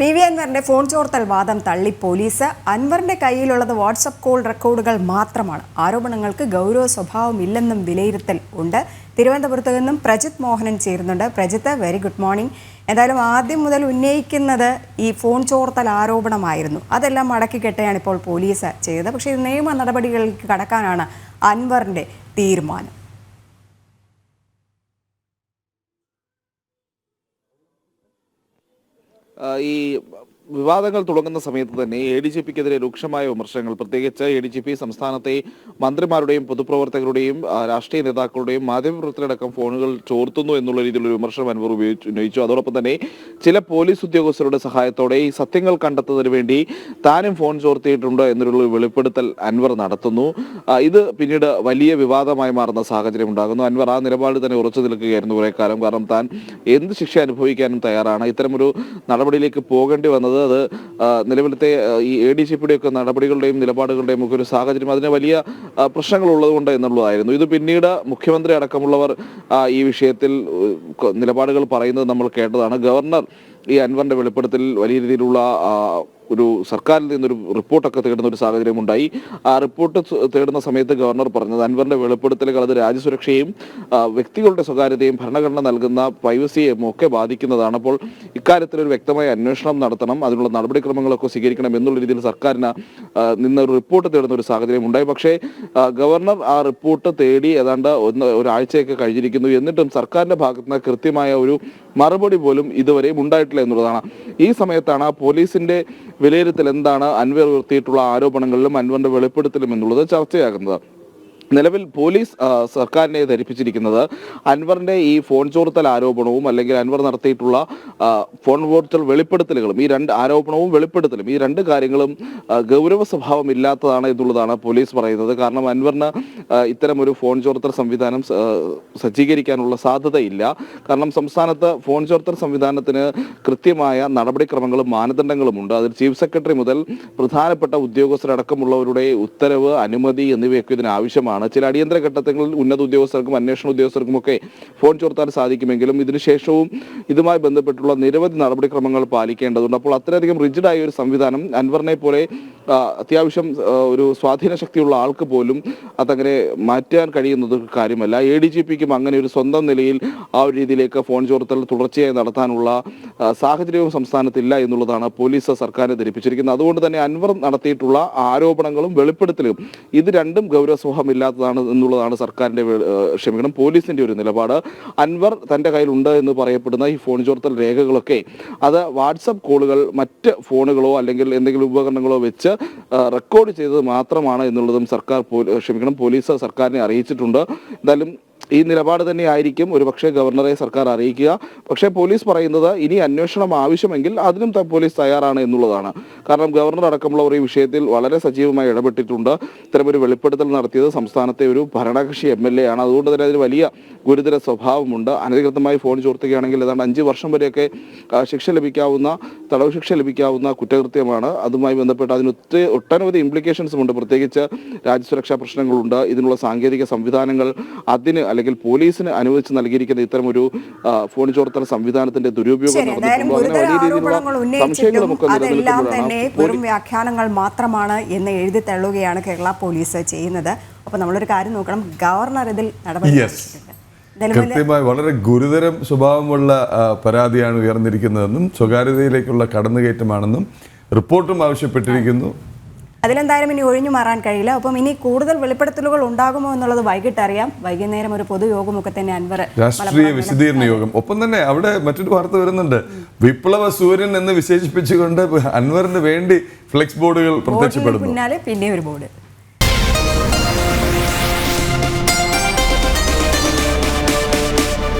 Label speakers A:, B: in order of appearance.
A: P V അൻവറിന്റെ phone ചോർത്തൽ വാദം തള്ളി പോലീസ്. അൻവറിന്റെ കയ്യിലുള്ളത് വാട്സപ്പ് കോൾ റെക്കോർഡുകൾ മാത്രമാണ്. ആരോപണങ്ങൾക്ക് ഗൗരവ സ്വഭാവമില്ലെന്നും വിലയിരുത്തൽ ഉണ്ട്. തിരുവനന്തപുരത്ത് നിന്നും പ്രജിത് മോഹനൻ ചേരുന്നുണ്ട്. പ്രജിത്ത് വെരി ഗുഡ് മോർണിംഗ് എന്തായാലും ആദ്യം മുതൽ ഉന്നയിക്കുന്നത് ഈ ഫോൺ ചോർത്തൽ ആരോപണമായിരുന്നു. അതെല്ലാം മടക്കി കെട്ടുകയാണ് ഇപ്പോൾ പോലീസ് ചെയ്തത്. പക്ഷേ നിയമ നടപടികളിലേക്ക് കടക്കാനാണ് അൻവറിന്റെ തീരുമാനം.
B: ഈ വിവാദങ്ങൾ തുടങ്ങുന്ന സമയത്ത് തന്നെ എ ഡി ജി പിക്കെതിരെ രൂക്ഷമായ വിമർശനങ്ങൾ പ്രത്യേകിച്ച് എ ഡി ജി പി സംസ്ഥാനത്തെ മന്ത്രിമാരുടെയും പൊതുപ്രവർത്തകരുടെയും രാഷ്ട്രീയ നേതാക്കളുടെയും മാധ്യമപ്രവർത്തകരടക്കം ഫോണുകൾ ചോർത്തുന്നു എന്നുള്ള രീതിയിലുള്ള വിമർശനം അൻവർ ഉന്നയിച്ചു. അതോടൊപ്പം തന്നെ ചില പോലീസ് ഉദ്യോഗസ്ഥരുടെ സഹായത്തോടെ ഈ സത്യങ്ങൾ കണ്ടെത്തുന്നതിന് വേണ്ടി താനും ഫോൺ ചോർത്തിയിട്ടുണ്ട് എന്നുള്ള ഒരു വെളിപ്പെടുത്തൽ അൻവർ നടത്തുന്നു. ഇത് പിന്നീട് വലിയ വിവാദമായി മാറുന്ന സാഹചര്യം ഉണ്ടാകുന്നു. അൻവർ ആ നിലപാട് തന്നെ ഉറച്ചു നിൽക്കുകയായിരുന്നു കുറെ കാലം കാരണം താൻ എന്ത് ശിക്ഷ അനുഭവിക്കാനും തയ്യാറാണ്. ഇത്തരമൊരു നടപടിയിലേക്ക് പോകേണ്ടി വന്നത് അത് നിലവിലത്തെ ഈ എ ഡി ജി പിയുടെയൊക്കെ നടപടികളുടെയും നിലപാടുകളുടെയും ഒക്കെ ഒരു സാഹചര്യം. അതിന് വലിയ പ്രശ്നങ്ങൾ ഉള്ളതുകൊണ്ട് എന്നുള്ളതായിരുന്നു. ഇത് പിന്നീട് മുഖ്യമന്ത്രി അടക്കമുള്ളവർ ഈ വിഷയത്തിൽ നിലപാടുകൾ പറയുന്നത് നമ്മൾ കേട്ടതാണ്. ഗവർണർ ഈ അൻവറിന്റെ വെളിപ്പെടുത്തൽ വലിയ രീതിയിലുള്ള ഒരു സർക്കാരിൽ നിന്നൊരു റിപ്പോർട്ടൊക്കെ തേടുന്ന ഒരു സാഹചര്യം ഉണ്ടായി ആ റിപ്പോർട്ട് തേടുന്ന സമയത്ത് ഗവർണർ പറഞ്ഞത് അൻവറിന്റെ വെളിപ്പെടുത്തലുകൾ അത് രാജ്യസുരക്ഷയും വ്യക്തികളുടെ സ്വകാര്യതയും ഭരണഘടന നൽകുന്ന പ്രൈവസിയെയും ഒക്കെ ബാധിക്കുന്നതാണ്. അപ്പോൾ ഇക്കാര്യത്തിൽ ഒരു വ്യക്തമായ അന്വേഷണം നടത്തണം അതിനുള്ള നടപടിക്രമങ്ങളൊക്കെ സ്വീകരിക്കണം എന്നുള്ള രീതിയിൽ സർക്കാരിന് നിന്ന് ഒരു റിപ്പോർട്ട് തേടുന്ന ഒരു സാഹചര്യം ഉണ്ടായി പക്ഷേ ഗവർണർ ആ റിപ്പോർട്ട് തേടി ഏതാണ്ട് ഒന്ന് ഒരാഴ്ചയൊക്കെ കഴിഞ്ഞിരിക്കുന്നു. എന്നിട്ടും സർക്കാരിന്റെ ഭാഗത്തുനിന്ന് കൃത്യമായ ഒരു മറുപടി പോലും ഇതുവരെയും ഉണ്ടായിട്ടില്ല എന്നുള്ളതാണ്. ഈ സമയത്താണ് പോലീസിന്റെ വിലയിരുത്തൽ എന്താണ് അൻവർ ഉയർത്തിയിട്ടുള്ള ആരോപണങ്ങളിലും അൻവറിന്റെ വെളിപ്പെടുത്തലും എന്നുള്ളത് ചർച്ചയാകുന്നത്. നിലവിൽ പോലീസ് സർക്കാരിനെ ധരിപ്പിച്ചിരിക്കുന്നത് അൻവറിന്റെ ഈ ഫോൺ ചോർത്തൽ ആരോപണവും അല്ലെങ്കിൽ അൻവർ നടത്തിയിട്ടുള്ള ഫോൺ ചോർത്തൽ വെളിപ്പെടുത്തലുകളും ഈ രണ്ട് ആരോപണവും വെളിപ്പെടുത്തലും ഈ രണ്ട് കാര്യങ്ങളും ഗൗരവ സ്വഭാവം ഇല്ലാത്തതാണ് എന്നുള്ളതാണ് പോലീസ് പറയുന്നത്. കാരണം അൻവറിന് ഇത്തരം ഒരു ഫോൺ ചോർത്തൽ സംവിധാനം സജ്ജീകരിക്കാനുള്ള സാധ്യതയില്ല. കാരണം സംസ്ഥാനത്ത് ഫോൺ ചോർത്തൽ സംവിധാനത്തിന് കൃത്യമായ നടപടിക്രമങ്ങളും മാനദണ്ഡങ്ങളും ഉണ്ട്. അതിൽ ചീഫ് സെക്രട്ടറി മുതൽ പ്രധാനപ്പെട്ട ഉദ്യോഗസ്ഥരടക്കമുള്ളവരുടെ ഉത്തരവ് അനുമതി എന്നിവയൊക്കെ ഇതിന് ആവശ്യമാണ്. ചില അടിയന്തര ഘട്ടങ്ങളിൽ ഉന്നത ഉദ്യോഗസ്ഥർക്കും അന്വേഷണ ഉദ്യോഗസ്ഥർക്കും ഒക്കെ ഫോൺ ചോർത്താൻ സാധിക്കുമെങ്കിലും ഇതിനുശേഷവും ഇതുമായി ബന്ധപ്പെട്ടുള്ള നിരവധി നടപടിക്രമങ്ങൾ പാലിക്കേണ്ടതുണ്ട്. അപ്പോൾ അത്രയധികം റിജിഡായ ഒരു സംവിധാനം അൻവറിനെ പോലെ അത്യാവശ്യം ഒരു സ്വാധീന ശക്തിയുള്ള ആൾക്ക് പോലും അതങ്ങനെ മാറ്റാൻ കഴിയുന്നത് കാര്യമല്ല. എ ഡി ജി പിക്കും അങ്ങനെ ഒരു സ്വന്തം നിലയിൽ ആ ഒരു രീതിയിലേക്ക് ഫോൺ ചോർത്തൽ തുടർച്ചയായി നടത്താനുള്ള സാഹചര്യവും സംസ്ഥാനത്തില്ല എന്നുള്ളതാണ് പോലീസ് സർക്കാരിനെ ധരിപ്പിച്ചിരിക്കുന്നത്. അതുകൊണ്ട് തന്നെ അൻവർ നടത്തിയിട്ടുള്ള ആരോപണങ്ങളും വെളിപ്പെടുത്തലും ഇത് രണ്ടും ഗൗരവസ്വഹമില്ലാത്തതാണ് എന്നുള്ളതാണ് സർക്കാരിന്റെ വെ- ക്ഷമിക്കണം പോലീസിന്റെ ഒരു നിലപാട്. അൻവർ തന്റെ കയ്യിലുണ്ട് എന്ന് പറയപ്പെടുന്ന ഈ ഫോൺ ചോർത്തൽ രേഖകളൊക്കെ അത് വാട്സപ്പ് കോളുകൾ മറ്റ് ഫോണുകളോ അല്ലെങ്കിൽ എന്തെങ്കിലും ഉപകരണങ്ങളോ വെച്ച് റെക്കോർഡ് ചെയ്തത് മാത്രമാണ് എന്നുള്ളതും സർക്കാർ ക്ഷമിക്കണം പോലീസ് സർക്കാരിനെ അറിയിച്ചിട്ടുണ്ട്. എന്തായാലും ഈ നിലപാട് തന്നെ ആയിരിക്കും ഒരുപക്ഷെ ഗവർണറെ സർക്കാർ അറിയിക്കുക. പക്ഷേ പോലീസ് പറയുന്നത് ഇനി അന്വേഷണം ആവശ്യമെങ്കിൽ അതിനും പോലീസ് തയ്യാറാണ് എന്നുള്ളതാണ്. കാരണം ഗവർണർ അടക്കമുള്ളവർ ഈ വിഷയത്തിൽ വളരെ സജീവമായി ഇടപെട്ടിട്ടുണ്ട്. ഇത്തരമൊരു വെളിപ്പെടുത്തൽ നടത്തിയത് സംസ്ഥാനത്തെ ഒരു ഭരണകക്ഷി എം എൽ എ ആണ് അതുകൊണ്ട് തന്നെ അതിന് വലിയ ഗുരുതര സ്വഭാവമുണ്ട്. അനധികൃതമായി ഫോൺ ചോർത്തുകയാണെങ്കിൽ ഏതാണ്ട് അഞ്ച് വർഷം വരെയൊക്കെ ശിക്ഷ ലഭിക്കാവുന്ന തടവ് ശിക്ഷ ലഭിക്കാവുന്ന കുറ്റകൃത്യമാണ്. അതുമായി ബന്ധപ്പെട്ട് അതിന് ഒത്തിരി ഒട്ടനവധി ഇംപ്ലിക്കേഷൻസും ഉണ്ട്. പ്രത്യേകിച്ച് രാജ്യസുരക്ഷാ പ്രശ്നങ്ങളുണ്ട്. ഇതിനുള്ള സാങ്കേതിക സംവിധാനങ്ങൾ അതിന് പോലീസിന് അനുവദിച്ച് നൽകിയിരിക്കുന്ന ഇത്തരം ഒരു ഫോൺ ചോർത്തൽ സംവിധാനത്തിന്റെ ദുരുപയോഗം നടന്നിട്ടുണ്ടോ? അങ്ങനെ വലിയ രീതിയിലുള്ള സംശയങ്ങളുമൊക്കെ
A: തന്നെ
B: നിലനിൽക്കുമ്പോഴാണ്
A: വെറും വ്യാഖ്യാനങ്ങൾ മാത്രമാണ് എന്ന് എഴുതി തള്ളുകയാണ് കേരള പോലീസ് ചെയ്യുന്നത്. അപ്പൊ നമ്മളൊരു കാര്യം നോക്കണം ഗവർണർ ഇതിൽ നടപടി
C: കൃത്യമായി വളരെ ഗുരുതരം സ്വഭാവമുള്ള പരാതിയാണ് ഉയർന്നിരിക്കുന്നതെന്നും സ്വകാര്യതയിലേക്കുള്ള കടന്നുകയറ്റമാണെന്നും റിപ്പോർട്ടും ആവശ്യപ്പെട്ടിരിക്കുന്നു.
A: അതിലെന്തായാലും ഇനി ഒഴിഞ്ഞു മാറാൻ കഴിയില്ല. അപ്പം ഇനി കൂടുതൽ വെളിപ്പെടുത്തലുകൾ ഉണ്ടാകുമോ എന്നുള്ളത് വൈകിട്ട് അറിയാം വൈകുന്നേരം ഒരു പൊതുയോഗമൊക്കെ തന്നെ അൻവർ
C: രാഷ്ട്രീയ വിശദീകരണ യോഗം. ഒപ്പം തന്നെ അവിടെ മറ്റൊരു വാർത്ത വരുന്നുണ്ട്. വിപ്ലവ സൂര്യൻ എന്ന് വിശേഷിപ്പിച്ചുകൊണ്ട് അൻവറിന് വേണ്ടി ഫ്ലെക്സ് ബോർഡുകൾ പ്രത്യക്ഷപ്പെടുന്നു.
A: പിന്നാലെ പിന്നെ ഒരു ബോർഡ്.